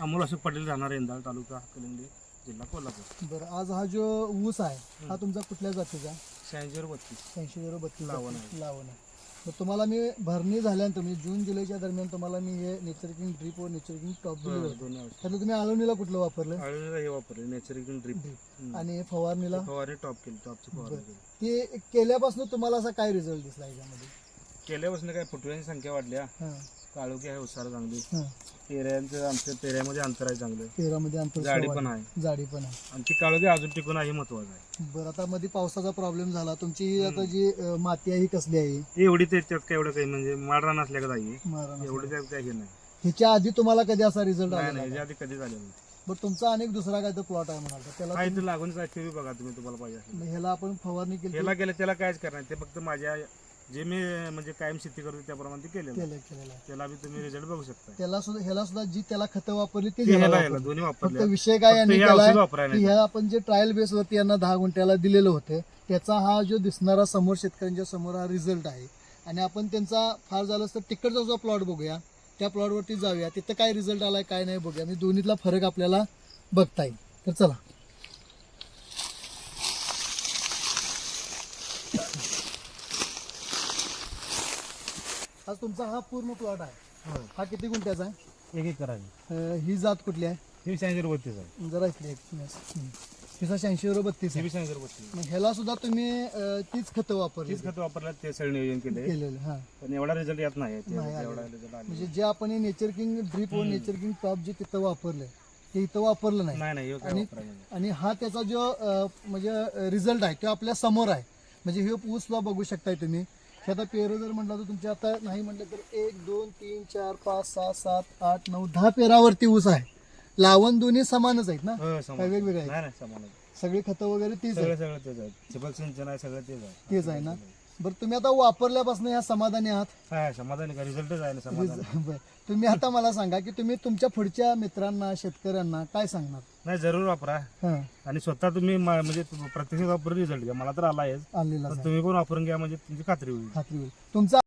अमोल अशोक पाटील राहणार रेंदाळ तालुका हातकणंगले जिल्हा कोल्हापूर. बरं आज हा जो ऊस आहे हा तुमचा कुठल्या जातीचा? शहाऐंशीवर बत्तीस. ऐंशी झिरो बत्तीस लावण जाती- लावण आहे. मग तुम्हाला मी भरणी झाल्यानंतर म्हणजे जून जुलैच्या दरम्यान तुम्हाला मी हे नेचरकिंग ड्रीप व नेचरकिंग टॉप दिले. होते दोन्ही औषध त्यातलं तुम्ही आळवणीला कुठलं वापरलं? आळूला हे वापरले नॅचरल ड्रीप. आणि फवारणीला? फवारणी टॉप केली टॉपची फवारणी केली. ते केल्यापासून तुम्हाला असा काय रिझल्ट दिसला याच्यामध्ये? केल्यापासून काय फुटव्यांची संख्या वाढल्या? हां. काळोखी आहे उसार चांगली. हां. पेऱ्यांचं आमच्या पेऱ्यामध्ये अंतर आहे चांगलं. पेरामध्ये अंतर जाडी पण आहे. जाडी पण आहे. आणि ती काळोखी अजून टिकून आहे हे महत्वाचं आहे. बरं आता मध्ये पावसाचा प्रॉब्लेम झाला. तुमची ही आता जी अं, माती आहे ही कसली आहे? एवढी ते त्यात काय एवढं काही म्हणजे माडरा नसल्या का आहे एवढं त्यात काही हे नाही. ह्याच्या आधी तुम्हाला कधी असा रिझल्ट नाही आला नाही आधी कधी झालं नाही. बट तुमचा अनेक दुसरा काय तर प्लॉट आहे म्हणाल त्याला काय ते लागून जायचे बघा तुम्ही तुम्हाला पाहिजे असेल. ह्याला आपण फवारणी केली याला केलं त्याला कायच करणार ते फक्त माझ्या जे मी म्हणजे कायम शेती करतो त्याप्रमाणे ते केलेलं आहे. केलं केलेलं आहे. त्याला बी तुम्ही रिझल्ट बघू शकता. त्याला सुद्धा ह्याला सुद्धा जी त्याला खतं वापरली ते ते ह्याला ह्याला वापरली. दोन्ही फक्त वापरले. विषय काय यांनी हे केलाय औषध वापरायला की नाही. ह्या आपण जे ट्रायल बेसवरती यांना दहा गुंठ्याला दिलेलं होतं त्याचा हा जो दिसणारा समोर शेतकऱ्यांच्या समोर हा रिझल्ट आहे. आणि आपण त्यांचा फार झालं तर तिकडचा जो प्लॉट बघूया त्या प्लॉटवरती जाऊया. तिथं काय रिझल्ट आलाय काय नाही बघूया. मी दोन्हीतला फरक आपल्याला बघता येईल. तर चला. आज तुमचा हा पूर्ण प्लॉट आहे. हा. किती गुंठ्याचा आहे? एक एक करायची अं, ही जात कुठली आहे? हे शहाऐंशी बत्तीस आहे. जरा इकडे एक. हं. तिचा शहाऐंशी बरोबर बत्तीस हे आहे बी शहाऐंशी बत्तीस मग ह्याला सुद्धा तुम्ही अं, तीच खतं वापरली. तीच खत वापरलं ते सगळं नियोजन केले केलेलं हा. पण एवढा रिझल्ट येत नाही. ते- नाही आलेलं. एवढा रिझल्ट आला म्हणजे जे आपण हे नेचर किंग ड्रीप व नेचर किंग टॉप जे तिथं वापरलंय ते इथं वापरलं नाही. नाही नाही हे काय आणि वापरायला नाही. आणि हा त्याचा जो अं, म्हणजे रिझल्ट आहे तो आपल्यासमोर आहे. म्हणजे हे ऊस सुद्धा बघू शकताय तुम्ही. हे आता पेरं जर म्हटलं तर तुमच्या आता नाही म्हटलं तर एक दोन तीन चार पाच सहा सात आठ नऊ दहा पेरावरती ऊस आहे. लावण दोन्ही समानच आहेत ना? हो, समान. काय वेगवेगळे आहेत? नाही नाही समान आहे. सगळी खतं वगैरे तीच आहे सगळं सगळं तेच आहे ठिबक सिंचन आहे सगळं तेच आहे. तेच आहे ना? बरं तुम्ही आता वापरल्यापासून ह्या समाधानी आहात? काय समाधानी का? रिझल्टच आहे ना समाधान. बरं. तुम्ही आता मला सांगा की तुम्ही तुमच्या पुढच्या मित्रांना शेतकऱ्यांना काय सांगणार? नाही जरूर वापरा. हां. आणि स्वतः तुम्ही म- म्हणजे प्रत्यक्ष वापरून रिझल्ट घ्या. मला तर आला आहे आणलेला पण तुम्ही पण वापरून घ्या म्हणजे तुमची खात्री होईल. खात्री होईल. तुमचा